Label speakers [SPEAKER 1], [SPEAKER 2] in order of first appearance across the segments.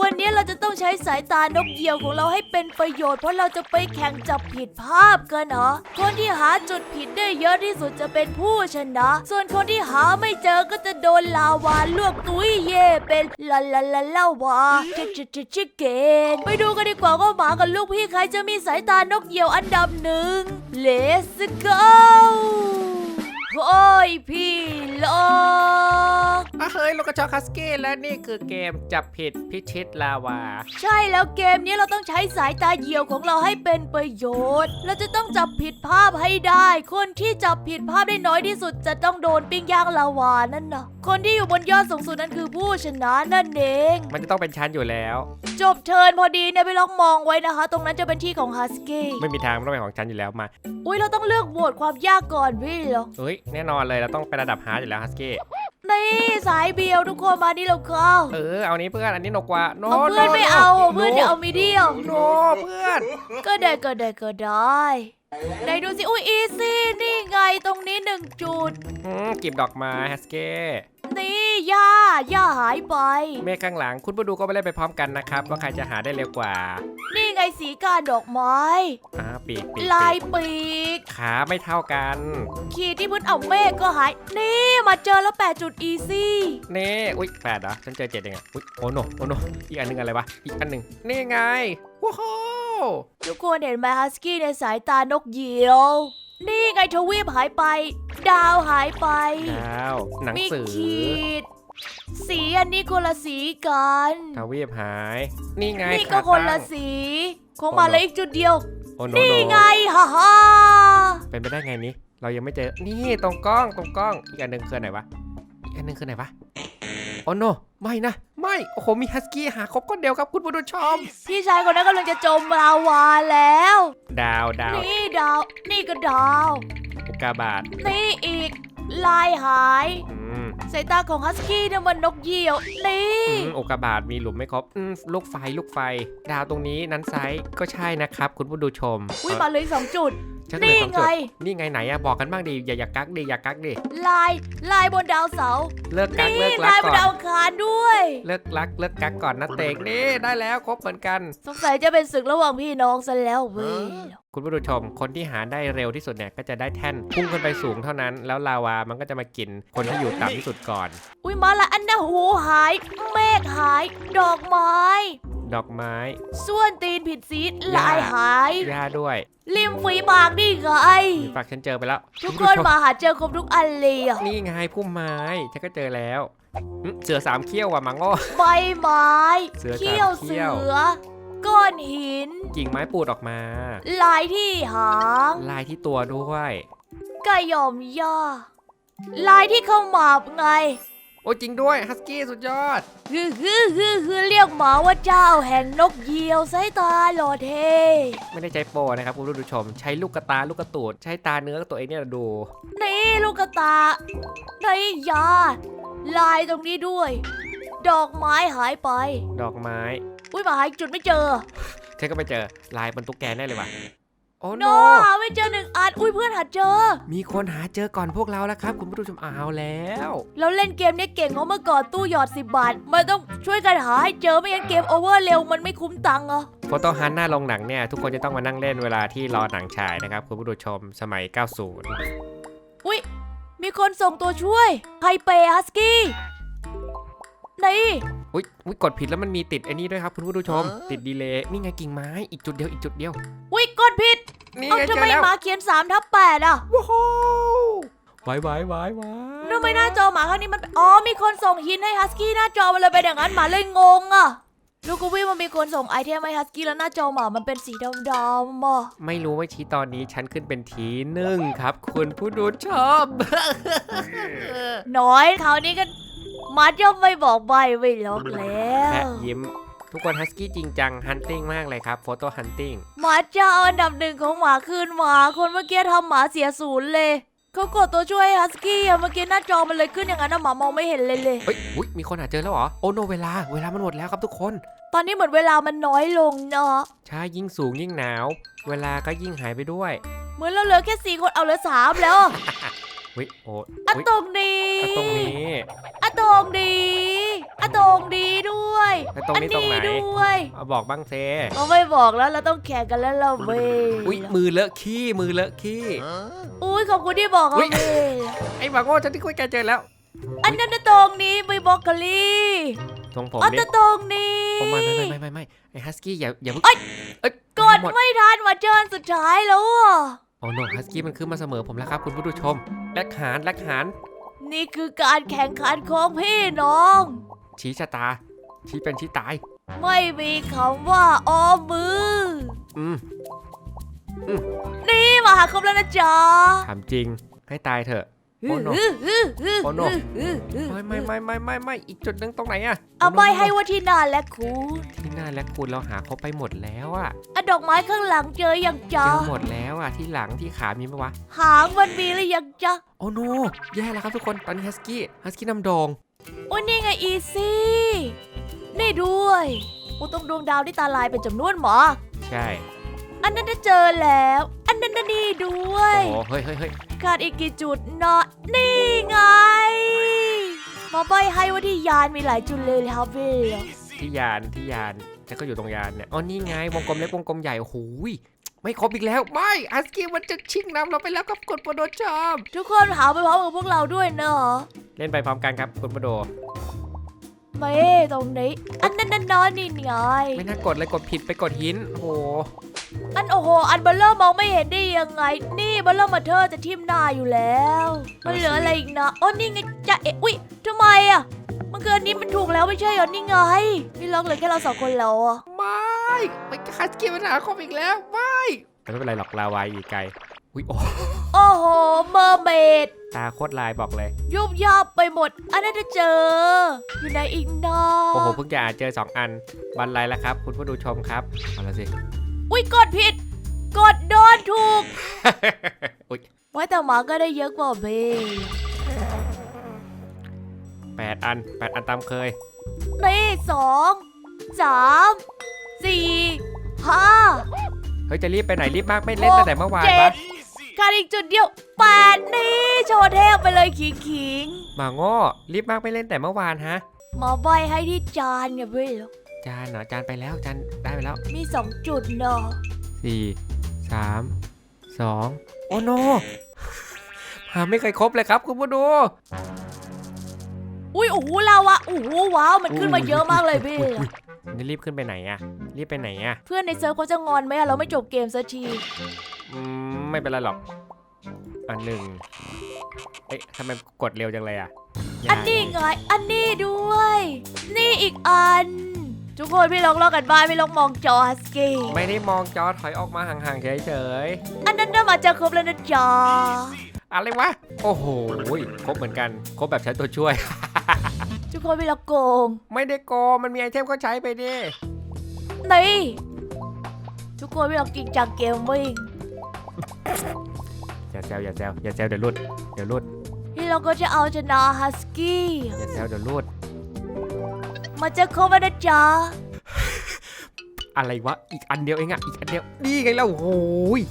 [SPEAKER 1] วันนี้เราจะต้องใช้สายตานกเหยี่ยวของเราให้เป็นประโยชน์เพราะเราจะไปแข่งจับผิดภาพกันเหรอ คนที่หาจุดผิดได้เยอะที่สุดจะเป็นผู้ชนะ ส่วนคนที่หาไม่เจอก็จะโดนลาวาลวกตุ้ยเย่เป็นลาลาลาลาวาเจเจเจเจเกนไปดูกันดีกว่าว่าหมากับลูกพี่ใครจะมีสายตานกเหยี่ยวอันดับหนึ่ง Let's go โอ้ยพี่ลอก
[SPEAKER 2] อะเฮ้ยลูกกระจอกคัสกี้และนี่คือเกมจับผิดพิชิตลาวา
[SPEAKER 1] ใช่แล้วเกมนี้เราต้องใช้สายตาเหยี่ยวของเราให้เป็นประโยชน์ เราจะต้องจับผิดภาพให้ได้ คนที่จับผิดภาพได้น้อยที่สุดจะต้องโดนปิ้งย่างลาวานั่นนะคนที่อยู่บนยอดสูงสุดนั้นคือผู้ชนะนั่นเอง
[SPEAKER 2] มันจะต้องเป็นชั้นอยู่แล้ว
[SPEAKER 1] จบเทิร์นพอดีเนี่ยไปลองมองไว้นะคะ ตรงนั้นจะเป็นที่ของฮัสกี้
[SPEAKER 2] ไม่มีทางมันต้องเป็นของชั้นอยู่แล้วมา
[SPEAKER 1] อุ้ยเราต้องเลือกโหวตความยากก่อนพี่เหรอ
[SPEAKER 2] เฮ้ยแน่นอนเลยเราต้องไประดับฮาร์ดอยู่แล้วฮัสกี้
[SPEAKER 1] นี่สายเบียวทุกคนมานี่เราเข้า
[SPEAKER 2] เออเอานี้เพื่อนอันนี้หนกกว่าโน
[SPEAKER 1] เอาเพื่อนไม่เอาอะเพื่อนจะเอามีเดียม
[SPEAKER 2] โนเพื่อน
[SPEAKER 1] ก็ได้ก็ได้ก็ได้ไหนดูสิอุ้ยอีซี่นี่ไงตรงนี้หนึ่งจุด
[SPEAKER 2] อืมกีบดอกไม้ฮัสกี้
[SPEAKER 1] นี่ ย่าย่าหายไป
[SPEAKER 2] เมฆข้างหลัง คุณผู้ดูก็ไปเล่นไปพร้อมกันนะครับ ว่าใครจะหาได้เร็วกว่า
[SPEAKER 1] นี่ไงสีกาดอกไม้
[SPEAKER 2] อ่าปีกปีก
[SPEAKER 1] ลาย
[SPEAKER 2] ปีก
[SPEAKER 1] ปีก
[SPEAKER 2] ขาไม่เท่ากัน
[SPEAKER 1] ขีดที่พื้นเอาเมฆก็หาย นี่มาเจอแล้วแปดจุดอีซี่
[SPEAKER 2] นี่อุ้ยแปดเหรอฉันเจอเจ็ดเองอะอุ้ยโอ้โนโอ้โนอีกอันหนึงอะไรวะอีกอันหนึ่งนี่ไงว้าว
[SPEAKER 1] ทุกคนเห็นไหมฮัสกี้ในสายตานกเหยี่ยว นี่ไงทวีปหายไป ดาวหายไป
[SPEAKER 2] ดาวหนัง
[SPEAKER 1] มี
[SPEAKER 2] สือ
[SPEAKER 1] ขีด สีอันนี้คนละสีกัน
[SPEAKER 2] ทวีปหาย นี่ไง
[SPEAKER 1] นี่ก็
[SPEAKER 2] ขา
[SPEAKER 1] คนละ
[SPEAKER 2] ตั้ง
[SPEAKER 1] สีคงมาเหลยอีกจุดเดียว
[SPEAKER 2] โอ้โน
[SPEAKER 1] นี่
[SPEAKER 2] โน
[SPEAKER 1] ไงฮ่าฮ่า
[SPEAKER 2] เป็นไปได้ไงนี้ เรายังไม่เจอ นี่ตรงกล้องตรงกล้อง อีกอันหนึ่งคือไหนวะ อีกอันหนึ่งคือไหนวะ โอ้โนไม่นะ ไม่ โอ้โห มีฮัสกี้หาครบคนเดียวครับคุณผู้ชม
[SPEAKER 1] พี่ชายคนนั้นกำลังจะจมลาวาแล้ว
[SPEAKER 2] ดาวดาว
[SPEAKER 1] นี่ดาว นี่ก็ดาว
[SPEAKER 2] อุกกาบาต
[SPEAKER 1] นี่อีก ลายหาย
[SPEAKER 2] อืม
[SPEAKER 1] สายตาของฮัสกี้เนี่ยมันนกเหยี่ยว นี่
[SPEAKER 2] อืมอุกกาบาตมีหลุมไม่ครบอืมลูกไฟลูกไฟ ดาวตรงนี้นั้นไซส์ก็ใช่นะครับ คุณผู้ดูชม
[SPEAKER 1] อุ้ยมาเลยสองจุด
[SPEAKER 2] ฉันก็เลย
[SPEAKER 1] นี่
[SPEAKER 2] สอง
[SPEAKER 1] ไง
[SPEAKER 2] จุด นี่ไงไหนอะบอกกันบ้างดิอย่าอย่ากักดิอย่ากักดิ
[SPEAKER 1] ลายลายบนดาวเสาร์
[SPEAKER 2] เลิกกัก
[SPEAKER 1] นี่
[SPEAKER 2] เลิกรั
[SPEAKER 1] ลากยบ
[SPEAKER 2] ก่
[SPEAKER 1] น
[SPEAKER 2] อน
[SPEAKER 1] ดาวอังคารด้วย
[SPEAKER 2] เลิกรักเลิกกักก่อนนะเตกนี่ได้แล้วครบเหมือนกัน
[SPEAKER 1] สงสัยจะเป็นศึกระหว่างพี่น้องซะแล้วเว้ย
[SPEAKER 2] คุณผู้ชม คนที่หาได้เร็วที่สุดเนี่ยก็จะได้แท่นพุ่งขึ้นไปสูงเท่านั้น แล้วลาวามันก็จะมากินคนที่อยู่ต่ำที่สุดก่อน
[SPEAKER 1] อุ้ยมาละอันนะหูหาย เมฆหาย ดอกไม้
[SPEAKER 2] ดอกไม้
[SPEAKER 1] ส่วนตีนผิดสีลายหาย
[SPEAKER 2] หญ้าด้วย
[SPEAKER 1] ริมฝีปากนี่ไง
[SPEAKER 2] มีฝากฉันเจอไปแล้ว
[SPEAKER 1] ทุก
[SPEAKER 2] ณ
[SPEAKER 1] ค
[SPEAKER 2] ผู้
[SPEAKER 1] น
[SPEAKER 2] ช
[SPEAKER 1] มาหาเจอครบทุกอันเลยอะ
[SPEAKER 2] นี่ไงพุ่มไม้ฉันก็เจอแล้วอืมเสือสามเขี้ยวว่ะมังโง่
[SPEAKER 1] ใบไม้
[SPEAKER 2] เสือ
[SPEAKER 1] เขี้ยว
[SPEAKER 2] สามเขี้
[SPEAKER 1] เสื
[SPEAKER 2] ยว
[SPEAKER 1] อก้อนหิน
[SPEAKER 2] กิ่งไม้ปูดออกมา
[SPEAKER 1] ลายที่หาง
[SPEAKER 2] ลายที่ตัวด้วย
[SPEAKER 1] กระหย่อมย่าลายที่เข้าหมาบไง
[SPEAKER 2] โอ้จริงด้วยฮัสกี้สุดยอด
[SPEAKER 1] ฮือฮือฮือฮือเรียกหมาว่าเจ้าแห่งนกเหยี่ยวสายตาหล่อเท่
[SPEAKER 2] ไม่ได้ใช้โปรนะครับคุณผู้ชม ใช้ลูกกระตาลูกกระตูดใช้ตาเนื้อตัวเองเนี่ยดู
[SPEAKER 1] นี่ลูกกระตาในยาลายตรงนี้ด้วย ดอกไม้หายไป
[SPEAKER 2] ดอกไม้
[SPEAKER 1] อุ้ยมาหาอีกจุดไม่เจอ
[SPEAKER 2] ฉันก็ไปเจอลายบนตุ๊กแกแน่เลยว่ะโอ้
[SPEAKER 1] โน
[SPEAKER 2] โน
[SPEAKER 1] หาไม่เจอหนึ่งอันอุ้ย เพื่อนหาเจอ
[SPEAKER 2] มีคนหาเจอก่อนพวกเราแล้วครับ คุณผู้ชมเอาแล้ว
[SPEAKER 1] เราเล่นเกมเนี้ยเก่งเพราะเมื่อก่อนตู้หยอด 10 บาทมันต้องช่วยกันหาให้เจอไม่งั้นเกมโอเวอร์เร็วมันไม่คุ้มตังค์อะ
[SPEAKER 2] โฟโต้ฮันหน้าโรงหนังเนี่ย ทุกคนจะต้องมานั่งเล่นเวลาที่รอหนังฉายนะครับ คุณผู้ชมสมัย 90
[SPEAKER 1] อุ้ยมีคนส่งตัวช่วยไฮเปฮัสกี้นี่
[SPEAKER 2] อุ้ยอุ๊ยกดผิดแล้วมันมีติดไอ้นี่ด้วยครับคุณผู้ชม ติดดีเลย์นี่ไงกิ่งไม้อีกจุดเดียวอีกจุดเดียว
[SPEAKER 1] อุ้ยกดผิด
[SPEAKER 2] นี่
[SPEAKER 1] เอ้า
[SPEAKER 2] ไงเจ
[SPEAKER 1] ทำ
[SPEAKER 2] อ
[SPEAKER 1] ไม
[SPEAKER 2] แล้ว
[SPEAKER 1] หมาเขียน3ทับ8อะ
[SPEAKER 2] ว้าววายวายวายวาย
[SPEAKER 1] ทำไมหน้าจอหมาข้างนี้มัน อ๋อ มีคนส่งหินให้ฮัสกี้หน้าจอมันเลยเป็นอย่างนั้นหมาเลยงงอะ ลูกกูวิมันมีคนส่งไอเทมให้ฮัสกี้แล้วหน้าจอหมามันเป็นสีดำๆอะ
[SPEAKER 2] ไม่รู้ว่าชี้ตอนนี้ฉันขึ้นเป็นทีหนึ่งครับ คุณผู้ดูชม
[SPEAKER 1] น้อยคราวนี้กันหมาจะไม่บอกใบไม่ล็อกแล้
[SPEAKER 2] แพะ
[SPEAKER 1] ว
[SPEAKER 2] ยิ้ม ทุกคนฮัสกี้จริงจังฮันติ n งมากเลยครับโฟโต้ฮันติ n ง
[SPEAKER 1] หมาจะเอาอันดับหนึ่งของหมาคืนหมา คนเมื่อกี้ทำหมาเสียศูนย์เลย เขากดตัวช่วยให้ฮัสกี้อะเมื่อกี้หน้าจอมันเลยขึ้นอย่างนั้นนะหมามองไม่เห็นเลยเลย
[SPEAKER 2] เฮ้ยอุ๊ยมีคนหาเจอแล้วเหรอ โอ้โนเวลา เวลามันหมดแล้วครับทุกคน
[SPEAKER 1] ตอนนี้เหมือนเวลามันน้อยลงเนาะ
[SPEAKER 2] ใช่ยิ่งสูงยิ่งหนาว เวลาก็ยิ่งหายไปด้วย
[SPEAKER 1] เหมือนเราเหลือแค่สี่คนเอาเหลือสามแล้ว
[SPEAKER 2] วิโอ้
[SPEAKER 1] อะ
[SPEAKER 2] อุ๊ย
[SPEAKER 1] ตรงนี้
[SPEAKER 2] อะตรงนี้
[SPEAKER 1] อะตรงนี้อะตรงนี้ด้วย
[SPEAKER 2] แล้วตรงนี้ตรงไหน
[SPEAKER 1] ด้วย
[SPEAKER 2] เอาบอกบ้างเซ
[SPEAKER 1] เราไม่บอกแล้วเราต้องแข่งกันแล้วเราเว้ย
[SPEAKER 2] อุ้ยมือเลอะขี้มือเลอะขี้
[SPEAKER 1] อุ้ยขอบคุณที่บอก
[SPEAKER 2] อุ๊
[SPEAKER 1] เรา
[SPEAKER 2] ย
[SPEAKER 1] เว้ย
[SPEAKER 2] ไอ้บางโง่ฉันที่คุยแกเจอแล้ว
[SPEAKER 1] อันนั้นนะตรงนี้ใบบรอกโคลี
[SPEAKER 2] ทรงผม
[SPEAKER 1] อัน
[SPEAKER 2] เรีย
[SPEAKER 1] นั้
[SPEAKER 2] ก
[SPEAKER 1] นตรงนี้
[SPEAKER 2] ผมไม่ไม่ไม่ไม่ไม่ไม่ไอ้ฮัสกี้อย่าอย่าเพิ่ง
[SPEAKER 1] เอ้ย
[SPEAKER 2] เอ้ย
[SPEAKER 1] กด
[SPEAKER 2] หมด
[SPEAKER 1] ไม่ทันมาเจอสุดท้ายแล้วอะ
[SPEAKER 2] โอ้โนฮัสกี้มันขึ้นมาเสมอผมแล้วครับคุณผู้ชม แลกหารแลกหาร
[SPEAKER 1] นี่คือการแข่งขันของพี่น้อง
[SPEAKER 2] ชี้ชะตา ชี้เป็นชี้ตาย
[SPEAKER 1] ไม่มีคำว่าออมมือ
[SPEAKER 2] อืม
[SPEAKER 1] นี่มาหาครบแล้วนะจ๊ะ
[SPEAKER 2] ถามจริงให้ตายเถอะ โอ้โนโอ้โนไม่ไม่ไม่ไม่ไม่ไม่อีกจุดหนึงตรงไหนอะ
[SPEAKER 1] เอาใบให้ว่าที่นานและคู
[SPEAKER 2] ที่หน้าและคุณเราหาเขาไปหมดแล้วอะ
[SPEAKER 1] อะดอกไม้ข้างหลังเจอยัง
[SPEAKER 2] เจ
[SPEAKER 1] จ๊ะ
[SPEAKER 2] อหมดแล้วอะที่หลังที่ขามีไหมวะ
[SPEAKER 1] หางมันมีหรือยังจ๊ะ
[SPEAKER 2] โอ้โนแย่แล้วครับทุกคนตอนนี้ฮัสกี้ฮัสกี้นำโดง
[SPEAKER 1] โอ้ยนี่ไงอีซี่นี่ด้วยโอ้ต้องดวงดาวที่ตาลายเป็นจำนวนหมอ
[SPEAKER 2] ใช่
[SPEAKER 1] อันนั้นน่ะเจอแล้ว อันนั้นน่ะนี่ด้วย
[SPEAKER 2] โอ้โหเฮ้ยเฮ้ยเฮ้ย
[SPEAKER 1] ขาดอีกกี่จุดเนาะนี่ไงมาใบให้ว่าที่ยานมีหลายจุดเลยครับพี่
[SPEAKER 2] ที่ยานที่ยานแล้วก็อยู่ตรงยานเนี่ยอ๋อนี่ไงวงกลมเล็กวงกลมใหญ่โอ้โหยไม่ครบอีกแล้วไม่ฮัสกี้มันจะชิงนำเราไปแล้วครับกดโปรโดชอบ
[SPEAKER 1] ทุกคนหาไปพร้อมกับพวกเราด้วยเนาะ
[SPEAKER 2] เล่นไปพร้อมกันครับคุณโปรโด
[SPEAKER 1] ไม่ตรงนี้อันนั้นนั่นนอนนี่ไง
[SPEAKER 2] ไม่น่ากดเลยกดผิดไปกดหินโอ้โห
[SPEAKER 1] อันโอ้โห อันเบลเลอร์มองไม่เห็นได้ยังไง นี่เบลเลอร์มาเธอจะทิ่มหน้าอยู่แล้วมันเหลืออะไรอีกนะโอ้นี่ไงจะเอ๊ะอุ้ยทำไมอะมันเกินนี้มันถูกแล้วไม่ใช่เหรอนี่ไงพี่ล็อกเหลือแค่เราสองคนแล้วอะ
[SPEAKER 2] ไม่ไม่ฮัสกี้มันหาครบอีกแล้วไม่แต่ไม่เป็นไรหรอกลาวายอีกไกลอุ้ยโอ้
[SPEAKER 1] โอ้โหเมอร์เมด
[SPEAKER 2] ตาโคตรลายบอกเลย
[SPEAKER 1] ยุบยับไปหมด อันนั้นจะเจอ อยู่ในอีกนะ
[SPEAKER 2] โอ้โหเพิ่งจะอ่านเจอสองอันบันไลแล้วครับ คุณผู้ดูชมครับเอาละสิ
[SPEAKER 1] อุ้ยกดผิด กดโดนถูก
[SPEAKER 2] อุ้ย
[SPEAKER 1] ไว้แต่หมาก็ได้เยอะกว่าเบ
[SPEAKER 2] แปดอันแปดอันตามเคย
[SPEAKER 1] นี่สองสามสี่ห้า
[SPEAKER 2] เฮ้ยจะรีบไปไหนรีบมากไม่เล่นตั้งแต่เมื่อวาน
[SPEAKER 1] เจ็
[SPEAKER 2] ปะ
[SPEAKER 1] ดขาดอีกจุดเดียวแปดนี่โชว์เทพไปเลยขิงขิง
[SPEAKER 2] หมาโง่รีบมากไม่เล่นแต่เมื่อวานฮะ
[SPEAKER 1] ๆมาใบให้ที่จานเนี่ยเว้ย
[SPEAKER 2] จานเหรอจานไปแล้วจานได้ไปแล้ว
[SPEAKER 1] มีสองจุดเนาะ
[SPEAKER 2] สี่สามสองโอ้โนหาไม่เคยครบเลยครับ คุณผู้ดู
[SPEAKER 1] อุ้ยโอ้โหลาวะโอ้โหว้าวมันขึ้นมาเยอะมากเลยพี่
[SPEAKER 2] อุ๊อุ๊นี่รีบขึ้นไปไหนอะรีบไปไหนอะ
[SPEAKER 1] เพื่อนในเซิร์ฟเขาจะงอนไหมอะเราไม่จบเกมสักที
[SPEAKER 2] อืมไม่เป็นไรหรอก อันหนึ่งเอ๊ะทำไมกดเร็วจังเลยอะ
[SPEAKER 1] อันนี้ไงอันนี้ด้วย นี่อีกอัน ทุกคนพี่ลองลอกกันบ้านพี่ลองมองจอฮัสกี้
[SPEAKER 2] ไม่ได้มองจอถอยออกมาห่างๆเฉย
[SPEAKER 1] อันนั้นน่ะมาเจะครบแล้วนะจ๊ะ
[SPEAKER 2] ๆอะไรวะโอ้โหครบเหมือนกันครบแบบใช้ตัวช่วย
[SPEAKER 1] ทุกคนพี่ลองโกง
[SPEAKER 2] ไม่ได้โกงมันมีไอเทมก็ใช้ไปดิ
[SPEAKER 1] นี่ทุกคนพี่ลองจริงจังเกมวิ่ง
[SPEAKER 2] อย่าแซวอย่าแซวอย่าแซวเดี๋ยวรุดเดี๋ยวรุด
[SPEAKER 1] พี่เราก็จะเอาชนะฮัสกี้
[SPEAKER 2] อย่าแซวเดี๋ยวรุด
[SPEAKER 1] มาเจะครบแล้วนะจ๊ะ
[SPEAKER 2] อะไรวะ อีกอันเดียวเองอะอีกอันเดียว นี่ไงแล้วโอ้ย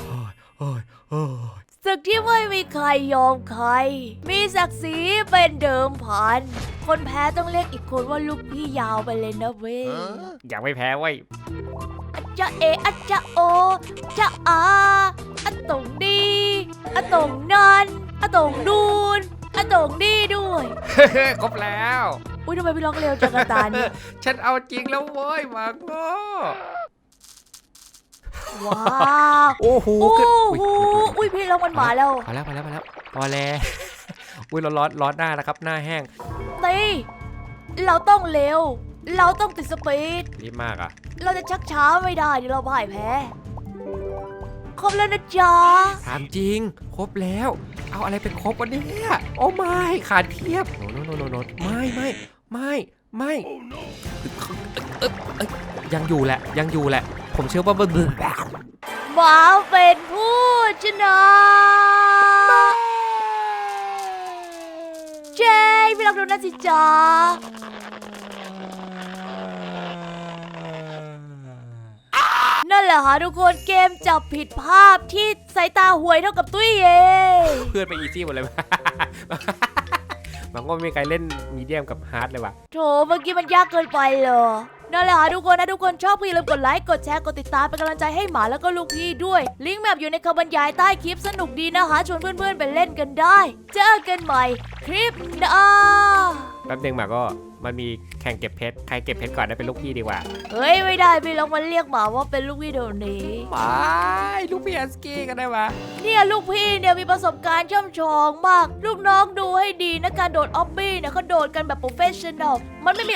[SPEAKER 2] โอ้ยโอ้ยโอ้ย
[SPEAKER 1] ศึกที่ไม่มีใครยอมใคร มีศักดิ์ศรีเป็นเดิมพัน คนแพ้ต้องเรียกอีกคนว่าลูกพี่ยาวไปเลยนะเว้ย
[SPEAKER 2] อยากไม่แพ้เว้ย
[SPEAKER 1] อะจะเออะจะโอจะอาอะตรงดีอะตรงนั้นอะตรงนูนอะตรงนี่ด้วย
[SPEAKER 2] ครบแล้ว
[SPEAKER 1] อุ้ยทำไมพี่ล็อกเร็วจังกระตาเนี่ย
[SPEAKER 2] ฉันเอาจริงแล้วเว้ยหมาโง่
[SPEAKER 1] ว้าว
[SPEAKER 2] โอ้โห
[SPEAKER 1] โอ้
[SPEAKER 2] ขึ้น
[SPEAKER 1] โห
[SPEAKER 2] อุ๊ย
[SPEAKER 1] อุ้ยพี่ล็อกมันมาแล้ว
[SPEAKER 2] พอแล้วพอแล้วพอแล้วพอแล้วอุ้ยร้อนร้อนร้อนหน้านะครับ หน้าแห้ง
[SPEAKER 1] ตีเราต้องเร็ว เราต้องติดสปีด
[SPEAKER 2] รีบมากอะ
[SPEAKER 1] เราจะชักช้าไม่ได้เดี๋ยวเราพ่ายแพ้ครบแล้วนะจ๊ะ
[SPEAKER 2] ถามจริง ครบแล้ว เอาอะไรไปครบวันนี้โอ้ไม่ขาดเทียบโน โนโนโนไม่ไม่ไม่ไม่ยังอยู่แหละยังอยู่แหละ ผมเชื่อว่าบึ้ง
[SPEAKER 1] หมาเป็นผู้ชนะเจ๊พี่ลอกดูนั่นสิจ๊ะนั่นแหละฮะทุกคนเกมจับผิดภาพที่สายตาห่วยเท่ากับตุ้ยเอง
[SPEAKER 2] เพื่อนไปอีซี่หมดเลย มันก็ไม่มีใครเล่นมีเดียมกับฮาร์ดเลยว่ะ
[SPEAKER 1] โถเมื่อกี้มันยากเกินไปเลยนั่นแหละค่ะทุกคนนะทุกคนชอบก็อย่าลืมกดไลค์กดแชร์กดติดตามเป็นกำลังใจให้หมาแล้วก็ลูกพี่ด้วย ลิงก์แมปอยู่ในคำบรรยายใต้คลิปสนุกดีนะคะชวนเพื่อนๆไปเล่นกันได้ เจอกันใหม่ คลิปหน้า
[SPEAKER 2] แป๊บนึงหมาก็ มันมีแข่งเก็บเพชร ใครเก็บเพชรก่อนได้เป็นลูกพี่ดีกว่า
[SPEAKER 1] เฮ้ยไม่ได้พี่ลองมาเรียกหมาว่าเป็นลูกพี่เดี๋ยวนี้
[SPEAKER 2] ไม่ลูกพี่อันสกี้กันได้ปะ
[SPEAKER 1] เนี่ยลูกพี่เนี่ยมีประสบการณ์ช่ำชองมาก ลูกน้องดูให้ดีนะการโดดออบบี้เนี่ยเขาโดดกันแบบโปรเฟชชั่นอลมันไม่มี